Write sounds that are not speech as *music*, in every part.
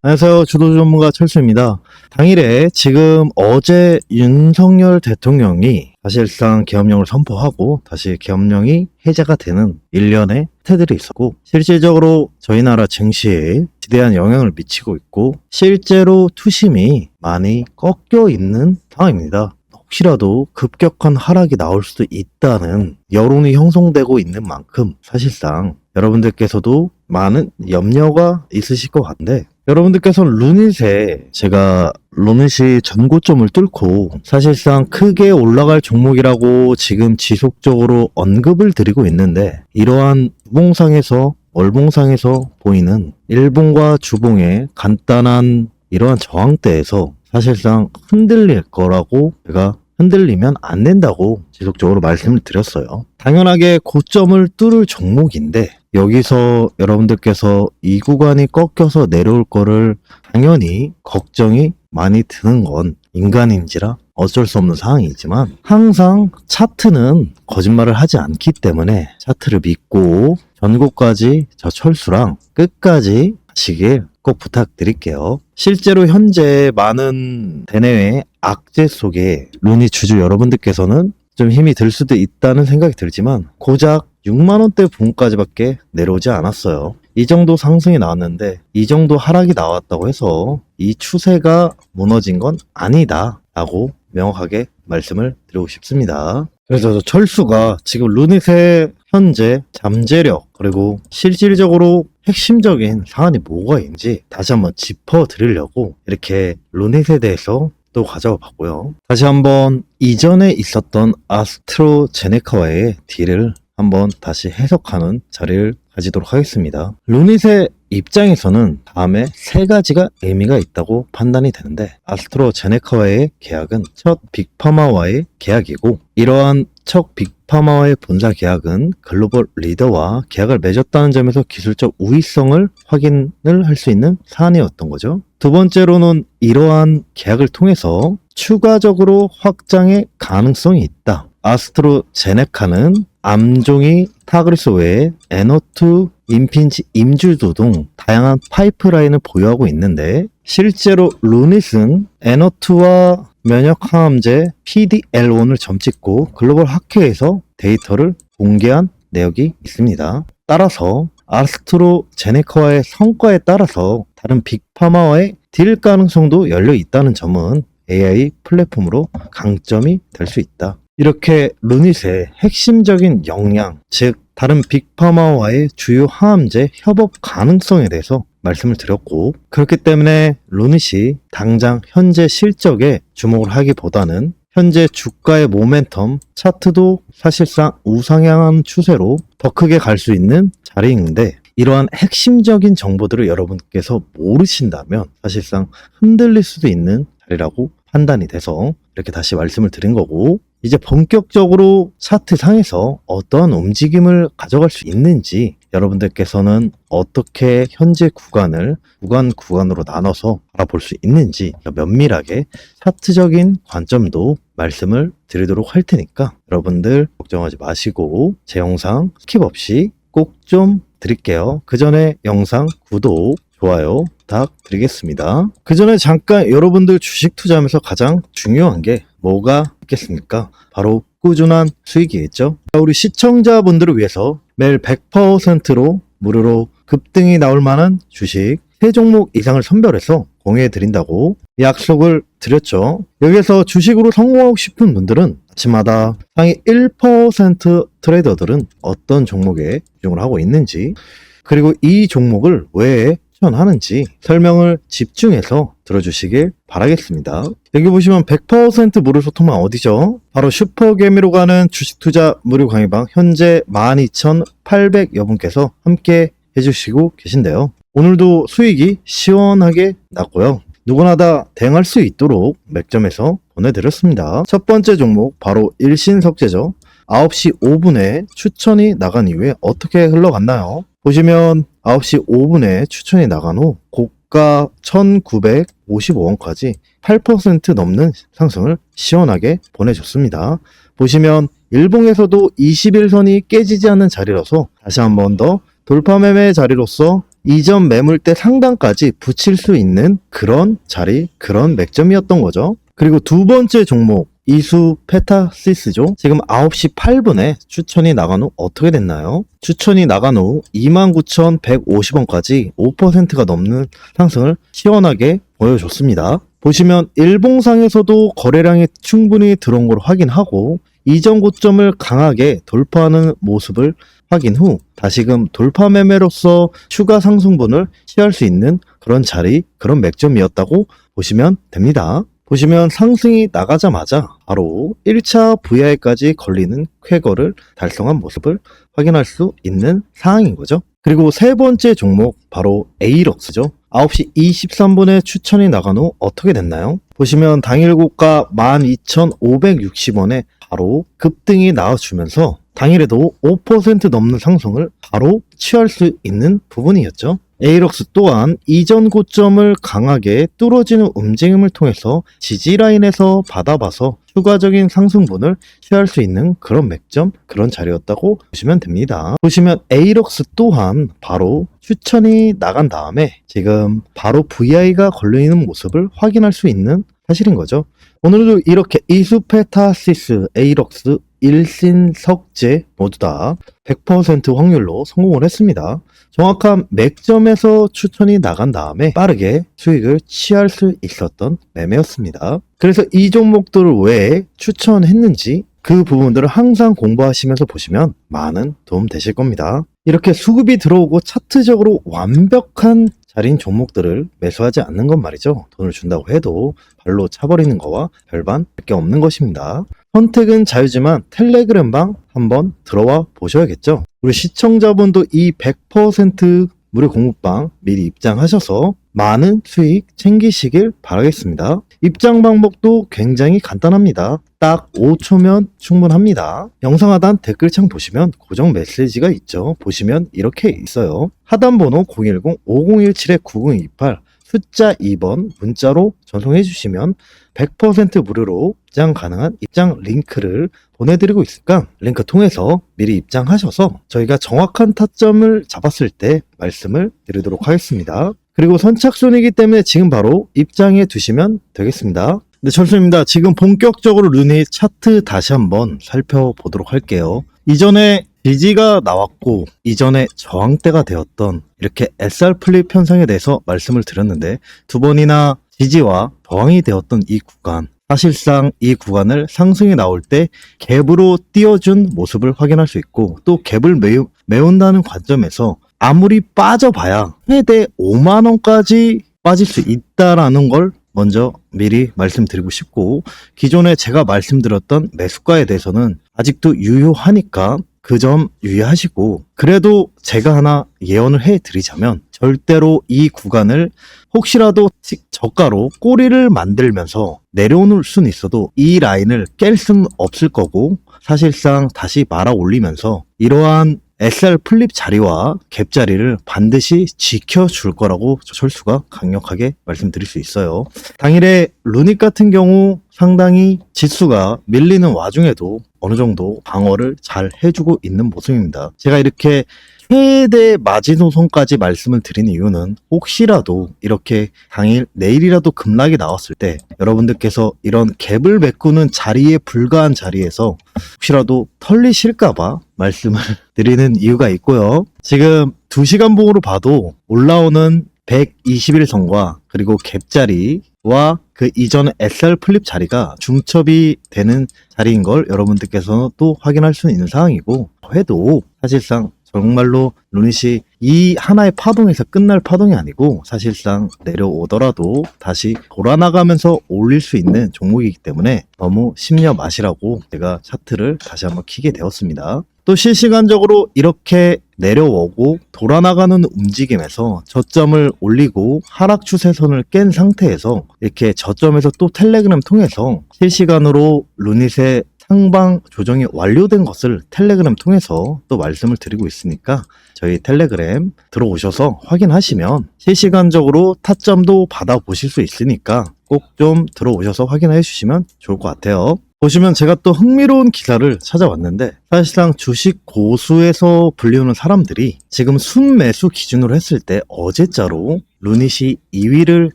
안녕하세요. 주도 전문가 철수입니다. 당일에 지금 어제 윤석열 대통령이 사실상 계엄령을 선포하고 다시 계엄령이 해제가 되는 일련의 태들이 있었고 실질적으로 저희 나라 증시에 지대한 영향을 미치고 있고 실제로 투심이 많이 꺾여 있는 상황입니다. 혹시라도 급격한 하락이 나올 수도 있다는 여론이 형성되고 있는 만큼 사실상 여러분들께서도 많은 염려가 있으실 것 같은데 여러분들께서는 루닛에 제가 루닛이 전고점을 뚫고 사실상 크게 올라갈 종목이라고 지금 지속적으로 언급을 드리고 있는데 이러한 주봉상에서 월봉상에서 보이는 일봉과 주봉의 간단한 이러한 저항대에서 사실상 흔들릴 거라고 제가 흔들리면 안 된다고 지속적으로 말씀을 드렸어요. 당연하게 고점을 뚫을 종목인데 여기서 여러분들께서 이 구간이 꺾여서 내려올 거를 당연히 걱정이 많이 드는 건 인간인지라 어쩔 수 없는 상황이지만 항상 차트는 거짓말을 하지 않기 때문에 차트를 믿고 전국까지 저 철수랑 끝까지 하시길 꼭 부탁드릴게요. 실제로 현재 많은 대내외 악재 속에 루니 주주 여러분들께서는 좀 힘이 들 수도 있다는 생각이 들지만 고작 6만원대 부분까지밖에 내려오지 않았어요. 이 정도 상승이 나왔는데 이 정도 하락이 나왔다고 해서 이 추세가 무너진 건 아니다 라고 명확하게 말씀을 드리고 싶습니다. 그래서 저 철수가 지금 루닛의 현재 잠재력 그리고 실질적으로 핵심적인 사안이 뭐가 있는지 다시 한번 짚어 드리려고 이렇게 루닛에 대해서 또 가져와 봤고요. 다시 한번 이전에 있었던 아스트로제네카와의 딜을 한번 다시 해석하는 자리를 가지도록 하겠습니다. 루닛의 입장에서는 다음에 세 가지가 의미가 있다고 판단이 되는데 아스트로제네카와의 계약은 첫 빅파마와의 계약이고 이러한 첫 빅파마와의 본사 계약은 글로벌 리더와 계약을 맺었다는 점에서 기술적 우위성을 확인을 할 수 있는 사안이었던 거죠. 두 번째로는 이러한 계약을 통해서 추가적으로 확장의 가능성이 있다. 아스트로제네카는 암종이 타그리스 외에 에너투, 임핀치, 임줄도 등 다양한 파이프라인을 보유하고 있는데 실제로 루닛은 에너투와 면역항암제 PDL1을 점찍고 글로벌 학회에서 데이터를 공개한 내역이 있습니다. 따라서 아스트로제네카와의 성과에 따라서 다른 빅파마와의 딜 가능성도 열려 있다는 점은 AI 플랫폼으로 강점이 될 수 있다. 이렇게 루닛의 핵심적인 역량, 즉 다른 빅파마와의 주요 항암제 협업 가능성에 대해서 말씀을 드렸고 그렇기 때문에 루닛이 당장 현재 실적에 주목을 하기보다는 현재 주가의 모멘텀 차트도 사실상 우상향한 추세로 더 크게 갈 수 있는 자리인데 이러한 핵심적인 정보들을 여러분께서 모르신다면 사실상 흔들릴 수도 있는 자리라고 판단이 돼서 이렇게 다시 말씀을 드린 거고 이제 본격적으로 차트 상에서 어떠한 움직임을 가져갈 수 있는지 여러분들께서는 어떻게 현재 구간을 구간 구간으로 나눠서 알아볼 수 있는지 면밀하게 차트적인 관점도 말씀을 드리도록 할 테니까 여러분들 걱정하지 마시고 제 영상 스킵 없이 꼭 좀 드릴게요. 그 전에 영상 구독, 좋아요 부탁드리겠습니다. 그 전에 잠깐 여러분들 주식 투자하면서 가장 중요한 게 뭐가 있겠습니까? 바로 꾸준한 수익이겠죠. 우리 시청자분들을 위해서 매일 100%로 무료로 급등이 나올 만한 주식 3종목 이상을 선별해서 공유해 드린다고 약속을 드렸죠. 여기서 주식으로 성공하고 싶은 분들은 아침마다 상위 1% 트레이더들은 어떤 종목에 집중을 하고 있는지 그리고 이 종목을 왜 추천하는지 설명을 집중해서 들어주시길 바라겠습니다. 여기 보시면 100% 무료 소통방 어디죠? 바로 슈퍼개미로 가는 주식 투자 무료 강의방 현재 12,800여 분께서 함께 해주시고 계신데요. 오늘도 수익이 시원하게 났고요. 누구나 다 대응할 수 있도록 맥점에서 보내드렸습니다. 첫 번째 종목 바로 일신석재죠. 9시 5분에 추천이 나간 이후에 어떻게 흘러갔나요? 보시면 9시 5분에 추천이 나간 후 고가 1955원까지 8% 넘는 상승을 시원하게 보내줬습니다. 보시면 일봉에서도 21선이 깨지지 않는 자리라서 다시 한 번 더 돌파 매매 자리로서 이전 매물대 상단까지 붙일 수 있는 그런 자리, 그런 맥점이었던 거죠. 그리고 두 번째 종목, 이수 페타시스죠. 지금 9시 8분에 추천이 나간 후 어떻게 됐나요? 추천이 나간 후 29,150원까지 5%가 넘는 상승을 시원하게 보여줬습니다. 보시면 일봉상에서도 거래량이 충분히 들어온 걸 확인하고 이전 고점을 강하게 돌파하는 모습을 확인 후 다시금 돌파 매매로서 추가 상승분을 취할 수 있는 그런 자리, 그런 맥점이었다고 보시면 됩니다. 보시면 상승이 나가자마자 바로 1차 VI까지 걸리는 쾌거를 달성한 모습을 확인할 수 있는 상황인 거죠. 그리고 세 번째 종목 바로 에이럭스죠. 9시 23분에 추천이 나간 후 어떻게 됐나요? 보시면 당일 고가 12,560원에 바로 급등이 나와주면서 당일에도 5% 넘는 상승을 바로 취할 수 있는 부분이었죠. 에이럭스 또한 이전 고점을 강하게 뚫어지는 움직임을 통해서 지지 라인에서 받아봐서 추가적인 상승분을 취할 수 있는 그런 맥점, 그런 자리였다고 보시면 됩니다. 보시면 에이럭스 또한 바로 추천이 나간 다음에 지금 바로 VI가 걸려있는 모습을 확인할 수 있는 사실인 거죠. 오늘도 이렇게 이수페타시스, 에이럭스, 일신석재 모두 다 100% 확률로 성공을 했습니다. 정확한 맥점에서 추천이 나간 다음에 빠르게 수익을 취할 수 있었던 매매였습니다. 그래서 이 종목들을 왜 추천했는지 그 부분들을 항상 공부하시면서 보시면 많은 도움 되실 겁니다. 이렇게 수급이 들어오고 차트적으로 완벽한 자리인 종목들을 매수하지 않는 건 말이죠. 돈을 준다고 해도 발로 차버리는 거와 별반 할게 없는 것입니다. 선택은 자유지만 텔레그램방 한번 들어와 보셔야겠죠. 우리 시청자분도 이 100% 무료 공부방 미리 입장하셔서 많은 수익 챙기시길 바라겠습니다. 입장 방법도 굉장히 간단합니다. 딱 5초면 충분합니다. 영상 하단 댓글창 보시면 고정 메시지가 있죠. 보시면 이렇게 있어요. 하단 번호 010-5017-9028 숫자 2번 문자로 전송해 주시면 100% 무료로 입장 가능한 입장 링크를 보내드리고 있으니까 링크 통해서 미리 입장하셔서 저희가 정확한 타점을 잡았을 때 말씀을 드리도록 하겠습니다. 그리고 선착순이기 때문에 지금 바로 입장해 두시면 되겠습니다. 네, 철수입니다. 지금 본격적으로 루니 차트 다시 한번 살펴보도록 할게요. 이전에 지지가 나왔고 이전에 저항대가 되었던 이렇게 SR 플립 현상에 대해서 말씀을 드렸는데 두 번이나 지지와 저항이 되었던 이 구간 사실상 이 구간을 상승이 나올 때 갭으로 띄워준 모습을 확인할 수 있고 또 갭을 메우, 메운다는 관점에서 아무리 빠져봐야 최대 5만 원까지 빠질 수 있다라는 걸 먼저 미리 말씀드리고 싶고 기존에 제가 말씀드렸던 매수가에 대해서는 아직도 유효하니까 그 점 유의하시고 그래도 제가 하나 예언을 해 드리자면 절대로 이 구간을 혹시라도 저가로 꼬리를 만들면서 내려오는 수는 있어도 이 라인을 깰 수는 없을 거고 사실상 다시 말아 올리면서 이러한 SR 플립 자리와 갭 자리를 반드시 지켜줄 거라고 철수가 강력하게 말씀드릴 수 있어요. 당일에 루닉 같은 경우 상당히 지수가 밀리는 와중에도 어느 정도 방어를 잘 해주고 있는 모습입니다. 제가 이렇게 최대 마지노선까지 말씀을 드린 이유는 혹시라도 이렇게 당일 내일이라도 급락이 나왔을 때 여러분들께서 이런 갭을 메꾸는 자리에 불과한 자리에서 혹시라도 털리실까봐 말씀을 *laughs* 드리는 이유가 있고요. 지금 2시간 봉으로 봐도 올라오는 121선과 그리고 갭자리 와 그 이전 SR 플립 자리가 중첩이 되는 자리인 걸 여러분들께서는 또 확인할 수 있는 상황이고 해도 사실상 정말로 루닛이 이 하나의 파동에서 끝날 파동이 아니고 사실상 내려오더라도 다시 돌아나가면서 올릴 수 있는 종목이기 때문에 너무 심려 마시라고 제가 차트를 다시 한번 키게 되었습니다. 또 실시간적으로 이렇게 내려오고 돌아나가는 움직임에서 저점을 올리고 하락 추세선을 깬 상태에서 이렇게 저점에서 또 텔레그램 통해서 실시간으로 루닛의 상방 조정이 완료된 것을 텔레그램 통해서 또 말씀을 드리고 있으니까 저희 텔레그램 들어오셔서 확인하시면 실시간적으로 타점도 받아보실 수 있으니까 꼭 좀 들어오셔서 확인해 주시면 좋을 것 같아요. 보시면 제가 또 흥미로운 기사를 찾아왔는데 사실상 주식 고수에서 불리우는 사람들이 지금 순매수 기준으로 했을 때 어제자로 루닛이 2위를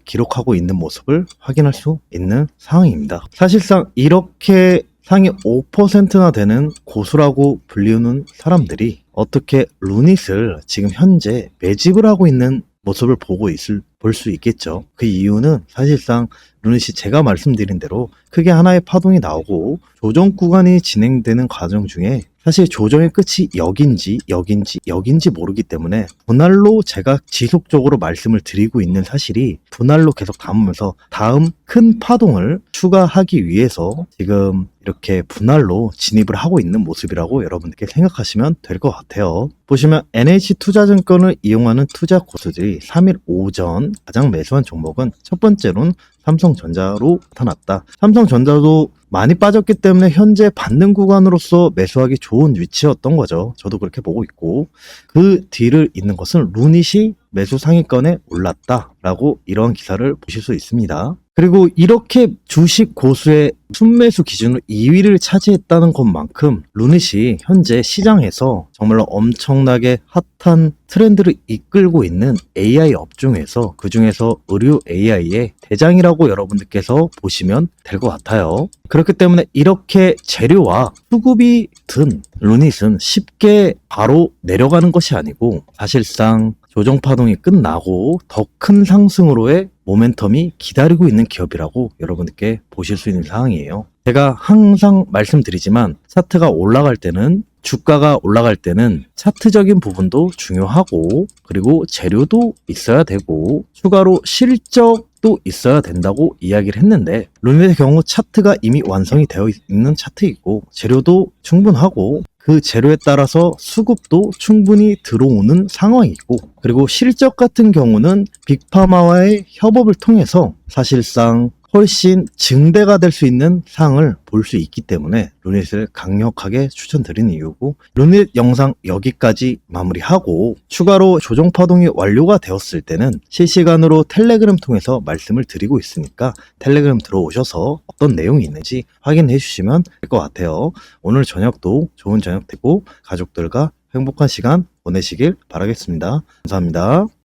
기록하고 있는 모습을 확인할 수 있는 상황입니다. 사실상 이렇게 상위 5%나 되는 고수라고 불리우는 사람들이 어떻게 루닛을 지금 현재 매집을 하고 있는 모습을 보고 있을 볼 수 있겠죠. 그 이유는 사실상 루닛이 제가 말씀드린 대로 크게 하나의 파동이 나오고 조정 구간이 진행되는 과정 중에 사실 조정의 끝이 여긴지 여긴지 여긴지 모르기 때문에 분할로 제가 지속적으로 말씀을 드리고 있는 사실이 분할로 계속 담으면서 다음 큰 파동을 추가하기 위해서 지금 이렇게 분할로 진입을 하고 있는 모습이라고 여러분들께 생각하시면 될 것 같아요. 보시면 NH투자증권을 이용하는 투자 고수들이 3일 오전 가장 매수한 종목은 첫 번째로는 삼성전자로 나타났다. 삼성전자도 많이 빠졌기 때문에 현재 받는 구간으로서 매수하기 좋은 위치였던 거죠. 저도 그렇게 보고 있고 그 뒤를 잇는 것은 루닛이 매수 상위권에 올랐다라고 이러한 기사를 보실 수 있습니다. 그리고 이렇게 주식 고수의 순매수 기준으로 2위를 차지했다는 것만큼 루닛이 현재 시장에서 정말로 엄청나게 핫한 트렌드를 이끌고 있는 AI 업종에서 그 중에서 의류 AI의 대장이라고 여러분들께서 보시면 될 것 같아요. 그렇기 때문에 이렇게 재료와 수급이 든 루닛은 쉽게 바로 내려가는 것이 아니고 사실상 조정 파동이 끝나고 더 큰 상승으로의 모멘텀이 기다리고 있는 기업이라고 여러분들께 보실 수 있는 상황이에요. 제가 항상 말씀드리지만 차트가 올라갈 때는 주가가 올라갈 때는 차트적인 부분도 중요하고 그리고 재료도 있어야 되고 추가로 실적 도 있어야 된다고 이야기를 했는데 룸의 경우 차트가 이미 완성이 되어 있는 차트이고 재료도 충분하고 그 재료에 따라서 수급도 충분히 들어오는 상황이고 그리고 실적 같은 경우는 빅파마와의 협업을 통해서 사실상 훨씬 증대가 될 수 있는 상을 볼 수 있기 때문에 루닛을 강력하게 추천드리는 이유고 루닛 영상 여기까지 마무리하고 추가로 조정 파동이 완료가 되었을 때는 실시간으로 텔레그램 통해서 말씀을 드리고 있으니까 텔레그램 들어오셔서 어떤 내용이 있는지 확인해 주시면 될 것 같아요. 오늘 저녁도 좋은 저녁 되고 가족들과 행복한 시간 보내시길 바라겠습니다. 감사합니다.